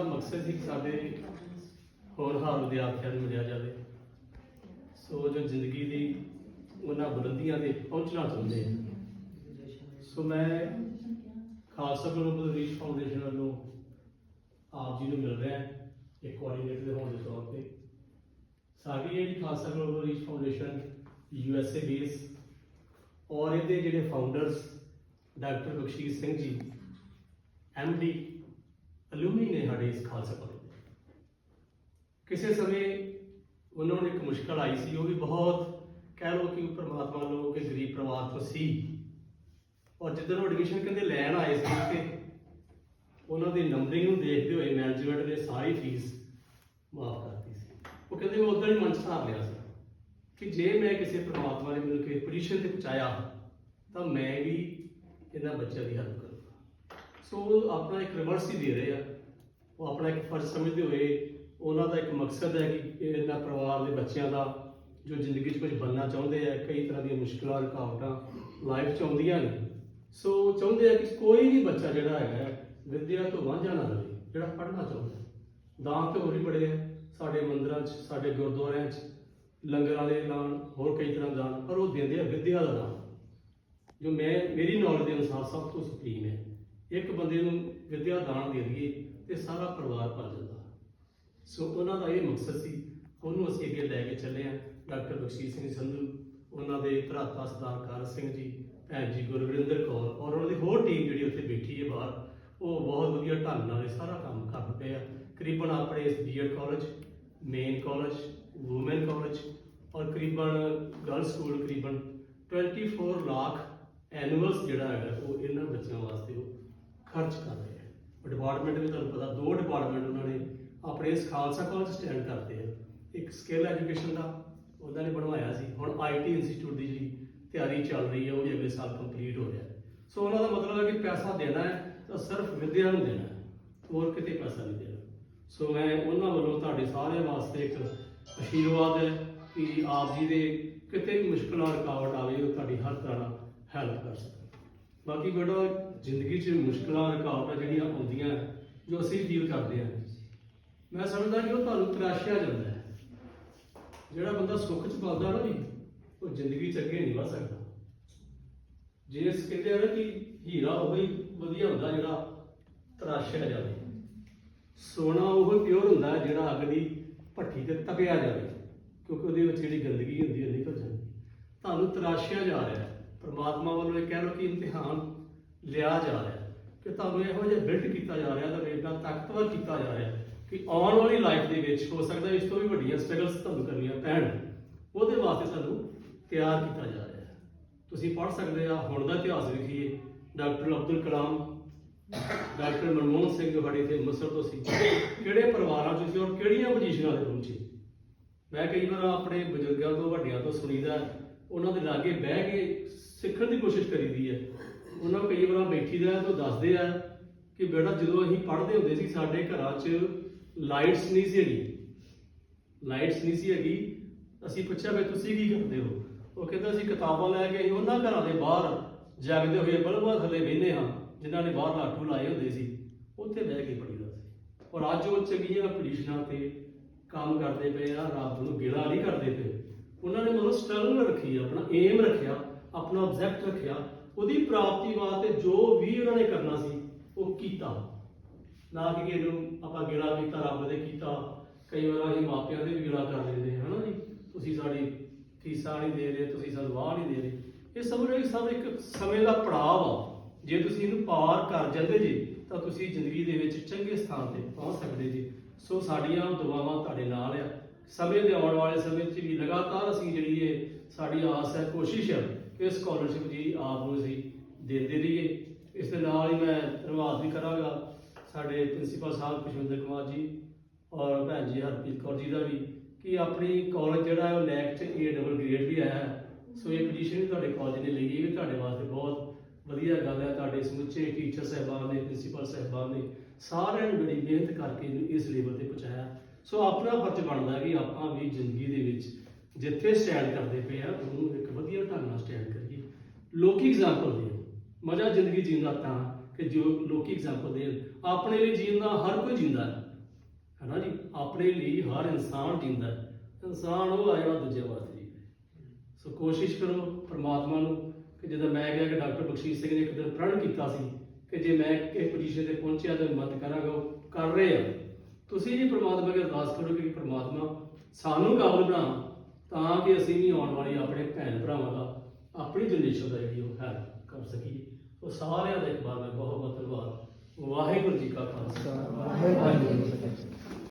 ਦਾ ਮਕਸਦ ਸੀ ਕਿ ਸਾਡੇ ਹੋਣਹਾਰ ਵਿਦਿਆਰਥੀਆਂ ਨੂੰ ਮਿਲਿਆ ਜਾਵੇ। ਸੋ ਜੋ ਜ਼ਿੰਦਗੀ ਦੀ ਉਹਨਾਂ ਬੁਲੰਦੀਆਂ ਤੇ ਪਹੁੰਚਣਾ ਚਾਹੁੰਦੇ ਆ ਸੋ ਮੈਂ ਖਾਲਸਾ ਗਲੋਬਲ ਰੀਚ ਫਾਊਂਡੇਸ਼ਨ ਵੱਲੋਂ ਆਪ ਜੀ ਨੂੰ ਮਿਲ ਰਿਹਾ ਇੱਕ ਕੋਆਰਡੀਨੇਟਰ ਦੇ ਹੋਣ ਦੇ ਤੌਰ ਤੇ। ਸਾਡੀ ਜਿਹੜੀ Khalsa global reach foundation U S A base ਔਰ ਇਹਦੇ ਜਿਹੜੇ ਫਾਊਂਡਰਸ ਡਾਕਟਰ ਬਖਸ਼ੀਸ਼ Singh ji M D alumni ਨੇ ਸਾਡੇ ਇਸ ਖਾਲਸਾ ਕਾਲਜ ਕਿਸੇ ਸਮੇਂ ਉਹਨਾਂ ਨੂੰ ਇੱਕ ਮੁਸ਼ਕਲ ਆਈ ਸੀ, ਉਹ ਵੀ ਬਹੁਤ ਕਹਿ ਲਓ ਕਿ ਉਹ ਪ੍ਰਮਾਤਮਾ ਵੱਲੋਂ ਕਿ ਗਰੀਬ ਪਰਿਵਾਰ ਤੋਂ ਸੀ। ਔਰ ਜਦੋਂ ਉਹ ਐਡਮਿਸ਼ਨ ਕਹਿੰਦੇ ਲੈਣ ਆਏ ਸੀ ਤੇ ਉਹਨਾਂ ਦੀ ਨੰਬਰਿੰਗ ਨੂੰ ਦੇਖਦੇ ਹੋਏ ਮੈਨੇਜਮੈਂਟ ਨੇ ਸਾਰੀ ਫੀਸ ਮਾਫ ਕਰਤੀ ਸੀ। ਉਹ ਕਹਿੰਦੇ ਮੈਂ ਉਦੋਂ ਹੀ ਮਨ 'ਚ ਲਿਆ ਸੀ ਕਿ ਜੇ ਮੈਂ ਕਿਸੇ ਪਰਮਾਤਮਾ ਨੇ ਮੈਨੂੰ ਕਿਸੇ ਪੋਜੀਸ਼ਨ ਤੇ ਪਹੁੰਚਾਇਆ, ਤਾਂ ਮੈਂ ਵੀ ਇਹਨਾਂ ਬੱਚਿਆਂ ਦੀ ਹੈਲਪ ਕਰੂੰਗਾ ਸੋ ਉਹ ਆਪਣਾ ਇੱਕ ਰਿਵਰਸ ਹੀ ਦੇ ਰਹੇ ਆ। ਉਹ ਆਪਣਾ ਇੱਕ ਫਰਜ਼ ਸਮਝਦੇ ਹੋਏ ਉਹਨਾਂ ਦਾ ਇੱਕ ਮਕਸਦ ਹੈ ਕਿ ਇਹਨਾਂ ਪਰਿਵਾਰ ਦੇ ਬੱਚਿਆਂ ਦਾ ਜੋ ਜ਼ਿੰਦਗੀ 'ਚ ਕੁਝ ਬਣਨਾ ਚਾਹੁੰਦੇ ਆ, ਕਈ ਤਰ੍ਹਾਂ ਦੀਆਂ ਮੁਸ਼ਕਲਾਂ, ਰੁਕਾਵਟਾਂ ਲਾਈਫ 'ਚ ਆਉਂਦੀਆਂ ਨੇ। ਸੋ ਚਾਹੁੰਦੇ ਆ ਕਿ ਕੋਈ ਵੀ ਬੱਚਾ ਜਿਹੜਾ ਹੈਗਾ, ਵਿਦਿਆ ਤੋਂ ਵਾਂਝਾ ਨਾ ਰਹੇ, ਜਿਹੜਾ ਪੜ੍ਹਨਾ ਚਾਹੁੰਦਾ ਦਾਨ ਤੇ ਹੋਰ ਵੀ ਬੜੇ ਆ, ਸਾਡੇ ਮੰਦਰਾਂ 'ਚ, ਸਾਡੇ ਗੁਰਦੁਆਰਿਆਂ 'ਚ, ਲੰਗਰ ਵਾਲੇ ਦਾਨ, ਹੋਰ ਕਈ ਤਰ੍ਹਾਂ ਦਾਨ, ਪਰ ਉਹ ਦਿੰਦੇ ਆ ਵਿਦਿਆ ਦਾ ਦਾਨ। ਜੋ ਮੈਂ, ਮੇਰੀ ਨੌਲੇਜ ਦੇ ਅਨੁਸਾਰ ਸਭ ਤੋਂ ਸੁਪਰੀਮ ਹੈ। ਇੱਕ ਬੰਦੇ ਨੂੰ ਵਿਦਿਆ ਦਾਨ ਦੇ ਦਈਏ ਤੇ ਸਾਰਾ ਪਰਿਵਾਰ ਪਲ ਜਾਂਦਾ। ਸੋ ਉਹਨਾਂ ਦਾ ਇਹ ਮਕਸਦ ਸੀ, ਉਹਨੂੰ ਅਸੀਂ ਅੱਗੇ ਲੈ ਕੇ ਚੱਲੇ ਆ ਡਾਕਟਰ ਬਖਸ਼ੀਸ਼ ਸਿੰਘ ਸੰਧੂ, ਉਹਨਾਂ ਦੇ ਭਰਾਤਾ ਸਰਦਾਰ ਕਾਰ ਸਿੰਘ ਜੀ, ਭੈਣ ਜੀ ਗੁਰਵਿੰਦਰ ਕੌਰ ਔਰ ਉਹਨਾਂ ਦੀ ਹੋਰ ਟੀਮ ਜਿਹੜੀ ਉੱਥੇ ਬੈਠੀ ਹੈ ਬਾਹਰ, ਉਹ ਬਹੁਤ ਵਧੀਆ ਢੰਗ ਨਾਲ ਇਹ ਸਾਰਾ ਕੰਮ ਕਰ ਪਏ ਆ। ਕਰੀਬਨ ਆਪਣੇ ਇਸ BEd college main college women college ਔਰ ਕਰੀਬਨ ਗਰਲ ਸਕੂਲ ਕਰੀਬਨ 24 ਲੱਖ ਐਨੂਅਲਸ ਜਿਹੜਾ ਹੈਗਾ ਉਹ ਇਹਨਾਂ ਬੱਚਿਆਂ ਵਾਸਤੇ ਉਹ ਖਰਚ ਕਰ ਰਹੇ ਆ। ਡਿਪਾਰਟਮੈਂਟ ਵੀ ਤੁਹਾਨੂੰ ਪਤਾ, ਦੋ ਡਿਪਾਰਟਮੈਂਟ ਉਹਨਾਂ ਨੇ ਆਪਣੇ ਇਸ ਖਾਲਸਾ ਕਾਲਜ ਸਟੈਂਡ ਕਰਦੇ ਆ। ਇੱਕ ਸਕਿੱਲ ਐਜੂਕੇਸ਼ਨ ਦਾ ਉਹਨਾਂ ਨੇ ਬਣਵਾਇਆ ਸੀ। ਹੁਣ ਆਈਟੀ ਇੰਸਟੀਚਿਊਟ ਦੀ ਜਿਹੜੀ ਤਿਆਰੀ ਚੱਲ ਰਹੀ ਹੈ ਉਹ ਵੀ ਅਗਲੇ ਸਾਲ ਕੰਪਲੀਟ ਹੋ ਰਿਹਾ। ਸੋ ਉਹਨਾਂ ਦਾ ਮਤਲਬ ਹੈ ਕਿ ਪੈਸਾ ਦੇਣਾ ਹੈ, ਤਾਂ ਸਿਰਫ ਵਿਦਿਆ ਨੂੰ ਦੇਣਾ ਹੈ, ਹੋਰ ਕਿਤੇ ਪੈਸਾ ਨਹੀਂ ਦੇਣਾ। ਸੋ ਮੈਂ ਉਹਨਾਂ ਵੱਲੋਂ ਤੁਹਾਡੇ ਸਾਰਿਆਂ ਵਾਸਤੇ ਇੱਕ ਅਸ਼ੀਰਵਾਦ ਹੈ ਕਿ ਆਪ ਜੀ ਦੇ ਕਿਤੇ ਵੀ ਮੁਸ਼ਕਲਾਂ, ਰੁਕਾਵਟ ਆਵੇ, ਉਹ ਤੁਹਾਡੀ ਹਰ ਤਰ੍ਹਾਂ ਨਾਲ ਹੈਲਪ ਕਰ ਸਕਣ ਬਾਕੀ ਬੇਟਾ, ਜ਼ਿੰਦਗੀ 'ਚ ਮੁਸ਼ਕਲਾਂ ਰੁਕਾਵਟਾਂ ਜਿਹੜੀਆਂ ਆਉਂਦੀਆਂ, ਜੋ ਅਸੀਂ ਫੀਲ ਕਰਦੇ ਹਾਂ। ਮੈਂ ਸਮਝਦਾ ਕਿ ਉਹ ਤੁਹਾਨੂੰ ਤਰਾਸ਼ਿਆ ਜਾਂਦਾ ਹੈ। ਜਿਹੜਾ ਬੰਦਾ ਸੁੱਖ 'ਚ ਪਲਦਾ ਨਾ ਜੀ, ਉਹ ਜ਼ਿੰਦਗੀ 'ਚ ਅੱਗੇ ਨਹੀਂ ਵਧ ਸਕਦਾ। ਜੇ ਇਸ ਕਹਿੰਦੇ ਆ ਨਾ ਕਿ ਹੀਰਾ ਉਹ ਹੀ ਵਧੀਆ ਹੁੰਦਾ ਜਿਹੜਾ ਤਰਾਸ਼ਿਆ ਜਾਵੇ। ਸੋਨਾ ਉਹ ਪਿਓਰ ਹੁੰਦਾ ਹੈ ਜਿਹੜਾ ਅੱਗ ਦੀ ਭੱਠੀ ਤੇ ਤਪਿਆ ਜਾਵੇ, ਕਿਉਂਕਿ ਉਹਦੇ ਵਿੱਚ ਜਿਹੜੀ ਗੰਦਗੀ ਹੁੰਦੀ ਹੈ, ਨਿਕਲ ਜਾਂਦੀ ਤੁਹਾਨੂੰ ਤਰਾਸ਼ਿਆ ਜਾ ਰਿਹਾ ਪ੍ਰਮਾਤਮਾ ਵੱਲੋਂ ਇਹ ਕਹਿ ਲਓ ਕਿ ਇਮਤਿਹਾਨ ਲਿਆ ਜਾ ਰਿਹਾ ਕਿ ਤੁਹਾਨੂੰ ਇਹੋ ਜਿਹਾ ਬਿਲਡ ਕੀਤਾ ਜਾ ਰਿਹਾ ਤੁਹਾਨੂੰ ਇੰਨਾ ਤਾਕਤਵਰ ਕੀਤਾ ਜਾ ਰਿਹਾ ਕਿ ਆਉਣ ਵਾਲੀ ਲਾਈਫ ਦੇ ਵਿੱਚ ਹੋ ਸਕਦਾ ਇਸ ਤੋਂ ਵੀ ਵੱਡੀਆਂ ਸਟਰਗਲਸ ਤੁਹਾਨੂੰ ਕਰਨੀਆਂ ਪੈਣ। ਉਹਦੇ ਵਾਸਤੇ ਸਾਨੂੰ ਤਿਆਰ ਕੀਤਾ ਜਾ ਰਿਹਾ ਹੈ। ਤੁਸੀਂ ਪੜ੍ਹ ਸਕਦੇ ਆ, ਹੁਣ ਦਾ ਇਤਿਹਾਸ ਵੇਖੀਏ। ਡਾਕਟਰ ਅਬਦੁਲ ਕਲਾਮ, ਡਾਕਟਰ ਮਨਮੋਹਨ ਸਿੰਘ ਸਾਡੇ ਇੱਥੇ ਅੰਮ੍ਰਿਤਸਰ ਤੋਂ ਸੀ। ਕਿਹੜੇ ਪਰਿਵਾਰਾਂ ਚੋਂ ਸੀ ਔਰ ਕਿਹੜੀਆਂ ਪੋਜੀਸ਼ਨਾਂ ਤੇ ਪਹੁੰਚੇ ਮੈਂ ਕਈ ਵਾਰ ਆਪਣੇ ਬਜ਼ੁਰਗਾਂ ਤੋਂ, ਵੱਡਿਆਂ ਤੋਂ ਸੁਣੀਦਾ ਉਹਨਾਂ ਦੇ ਲਾਗੇ ਬਹਿ ਕੇ ਸਿੱਖਣ ਦੀ ਕੋਸ਼ਿਸ਼ ਕਰੀਦੀ ਹੈ। ਉਹਨਾਂ ਕਈ ਵਾਰ ਬੈਠੀ ਦਾ ਤਾਂ ਦੱਸਦੇ ਆ ਕਿ ਬੇਟਾ ਜਦੋਂ ਅਸੀਂ ਪੜ੍ਹਦੇ ਹੁੰਦੇ ਸੀ, ਸਾਡੇ ਘਰਾਂ 'ਚ ਲਾਈਟਸ ਨਹੀਂ ਸੀ ਹੈਗੀ। ਲਾਈਟਸ ਨਹੀਂ ਸੀ ਹੈਗੀ। ਅਸੀਂ ਪੁੱਛਿਆ ਵੀ ਤੁਸੀਂ ਕੀ ਕਰਦੇ ਹੋ? ਉਹ ਕਹਿੰਦਾ ਅਸੀਂ ਕਿਤਾਬਾਂ ਲੈ ਕੇ ਅਸੀਂ ਉਹਨਾਂ ਘਰਾਂ ਦੇ ਬਾਹਰ ਜਾਗਦੇ ਹੋਏ ਬਲਬਾ ਥੱਲੇ ਬਹਿੰਦੇ ਹਾਂ, ਜਿਨ੍ਹਾਂ ਨੇ ਬਾਹਰ ਲਾਟੂ ਲਾਏ ਹੁੰਦੇ ਸੀ। ਉੱਥੇ ਬਹਿ ਕੇ ਪੜੀਦਾ ਸੀ। ਔਰ ਅੱਜ ਉਹ ਚੰਗੀਆਂ ਪੋਜੀਸ਼ਨਾਂ ਤੇ ਕੰਮ ਕਰਦੇ ਪਏ ਆ ਰੱਬ ਨੂੰ ਗਿਲਾ ਨਹੀਂ ਕਰਦੇ ਪਏ। ਉਹਨਾਂ ਨੇ ਮਤਲਬ ਸਟਰਗਲ ਰੱਖੀ ਆਪਣਾ ਏਮ ਰੱਖਿਆ, ਆਪਣਾ ਆਬਜੈਕਟ ਰੱਖਿਆ। ਉਹਦੀ ਪ੍ਰਾਪਤੀ ਵਾਸਤੇ ਜੋ ਵੀ ਉਹਨਾਂ ਨੇ ਕਰਨਾ ਸੀ, ਉਹ ਕੀਤਾ। ਨਾ ਕਿ ਇਹਨੂੰ ਆਪਾਂ ਗਿਲਾ ਕੀਤਾ, ਰੱਬ ਦੇ ਕੀਤਾ। ਕਈ ਵਾਰ ਅਸੀਂ ਮਾਪਿਆਂ ਦੇ ਵੀ ਗਿਲਾ ਕਰ ਲੈਂਦੇ ਹਾਂ, ਹਨਾ ਜੀ? ਤੁਸੀਂ ਸਾਡੀ ਫੀਸਾਂ ਨਹੀਂ ਦੇ ਰਹੇ, ਤੁਸੀਂ ਸਾਨੂੰ ਵਾਹ ਨਹੀਂ ਦੇ ਰਹੇ। ਇਹ ਸਮਝ ਲਓ ਸਭ ਇੱਕ ਸਮੇਂ ਦਾ ਪੜਾਅ ਆ। ਜੇ ਤੁਸੀਂ ਇਹਨੂੰ ਪਾਰ ਕਰ ਜਾਂਦੇ ਜੀ, ਤਾਂ ਤੁਸੀਂ ਜ਼ਿੰਦਗੀ ਦੇ ਵਿੱਚ ਚੰਗੇ ਸਥਾਨ ਤੇ ਪਹੁੰਚ ਸਕਦੇ ਜੀ। ਸੋ ਸਾਡੀਆਂ ਦੁਆਵਾਂ ਤੁਹਾਡੇ ਨਾਲ ਆ। ਸਮੇਂ ਦੇ ਆਉਣ ਵਾਲੇ ਸਮੇਂ 'ਚ ਵੀ ਲਗਾਤਾਰ ਅਸੀਂ ਜਿਹੜੀ ਇਹ ਸਾਡੀ ਆਸ ਹੈ, ਕੋਸ਼ਿਸ਼ ਹੈ ਕਿ ਇਹ ਸਕਾਲਰਸ਼ਿਪ ਜੀ ਆਪ ਨੂੰ ਅਸੀਂ ਦਿੰਦੇ ਰਹੀਏ। ਇਸ ਦੇ ਨਾਲ ਹੀ ਮੈਂ ਧੰਨਵਾਦ ਵੀ ਕਰਾਂਗਾ ਸਾਡੇ ਪ੍ਰਿੰਸੀਪਲ ਸਾਹਿਬ ਖੁਸ਼ਵਿੰਦਰ ਕੁਮਾਰ ਜੀ ਔਰ ਭੈਣ ਜੀ ਹਰਪ੍ਰੀਤ ਕੌਰ ਜੀ ਦਾ ਵੀ ਕਿ ਆਪਣੀ ਕਾਲਜ ਜਿਹੜਾ ਹੈ ਉਹ ਨੈਕ 'ਚ ਏ ਡਬਲ ਗ੍ਰੇਡ ਵੀ ਆਇਆ ਹੈ। ਸੋ ਇਹ ਪੋਜੀਸ਼ਨ ਵੀ ਤੁਹਾਡੇ ਕਾਲਜ ਨੇ ਲਈ ਇਹ ਵੀ ਤੁਹਾਡੇ ਵਾਸਤੇ ਬਹੁਤ ਵਧੀਆ ਗੱਲ ਹੈ। ਤੁਹਾਡੇ ਸਮੁੱਚੇ ਟੀਚਰ ਸਾਹਿਬਾਨ ਨੇ ਪ੍ਰਿੰਸੀਪਲ ਸਾਹਿਬਾਨ ਨੇ ਸਾਰਿਆਂ ਨੇ ਬੜੀ ਮਿਹਨਤ ਕਰਕੇ ਇਸ ਲੈਵਲ ਤੇ ਪਹੁੰਚਾਇਆ। ਸੋ ਆਪਣਾ ਫਰਜ਼ ਬਣਦਾ ਕਿ ਆਪਾਂ ਵੀ ਜ਼ਿੰਦਗੀ ਦੇ ਵਿੱਚ ਜਿੱਥੇ ਸਟੈਂਡ ਕਰਦੇ ਪਏ ਆ ਉਹਨੂੰ ਇੱਕ ਵਧੀਆ ਢੰਗ ਨਾਲ ਸਟੈਂਡ ਕਰੀਏ। ਲੋਕੀ ਐਗਜ਼ਾਮਪਲ ਦਿਓ ਮਜ਼ਾ ਜ਼ਿੰਦਗੀ ਜੀਣ ਦਾ ਤਾਂ ਕਿ ਜੋ ਲੋਕੀ ਐਗਜ਼ਾਮਪਲ ਦੇਣ, ਆਪਣੇ ਲਈ ਜੀਣ ਦਾ ਹਰ ਕੋਈ ਜੀਂਦਾ ਹੈ। ਹੈ ਨਾ ਜੀ? ਆਪਣੇ ਲਈ ਹਰ ਇਨਸਾਨ ਜਿੰਦਾ ਹੈ। ਇਨਸਾਨ ਉਹ ਆ ਜਿਹੜਾ ਦੂਜੇ ਵਾਸਤੇ ਸੋ ਕੋਸ਼ਿਸ਼ ਕਰੋ ਪ੍ਰਮਾਤਮਾ ਨੂੰ ਕਿ ਜਦੋਂ ਮੈਂ ਕਿਹਾ ਕਿ ਡਾਕਟਰ ਬਖਸ਼ੀਸ਼ ਸਿੰਘ ਨੇ ਇੱਕ ਦਿਨ ਪ੍ਰਣ ਕੀਤਾ ਸੀ ਕਿ ਜੇ ਮੈਂ ਕਿਸੇ ਪੋਜੀਸ਼ਨ ਤੇ ਪਹੁੰਚਿਆ ਤਾਂ ਮਦਦ ਕਰਾਂਗਾ, ਉਹ ਕਰ ਰਹੇ ਆ। ਤੁਸੀਂ ਵੀ ਪ੍ਰਮਾਤਮਾ ਅੱਗੇ ਅਰਦਾਸ ਕਰੋ ਕਿ ਪ੍ਰਮਾਤਮਾ ਸਾਨੂੰ ਕਾਬਲ ਬਣਾ ਤਾਂ ਕਿ ਅਸੀਂ ਵੀ ਆਉਣ ਵਾਲੀ ਆਪਣੇ ਭੈਣ ਭਰਾਵਾਂ ਦਾ, ਆਪਣੀ ਜਨਰੇਸ਼ਨ ਦਾ ਜਿਹੜੀ ਉਹ ਹੈਲਪ ਕਰ ਸਕੀਏ। ਉਹ ਸਾਰਿਆਂ ਦਾ ਇੱਕ ਵਾਰ ਮੈਂ ਬਹੁਤ ਬਹੁਤ ਧੰਨਵਾਦ। ਵਾਹਿਗੁਰੂ ਜੀ ਕਾ ਖਾਲਸਾ। ਵਾਹਿਗੁਰੂ ਜੀ ਕੀ ਫਤਿਹ।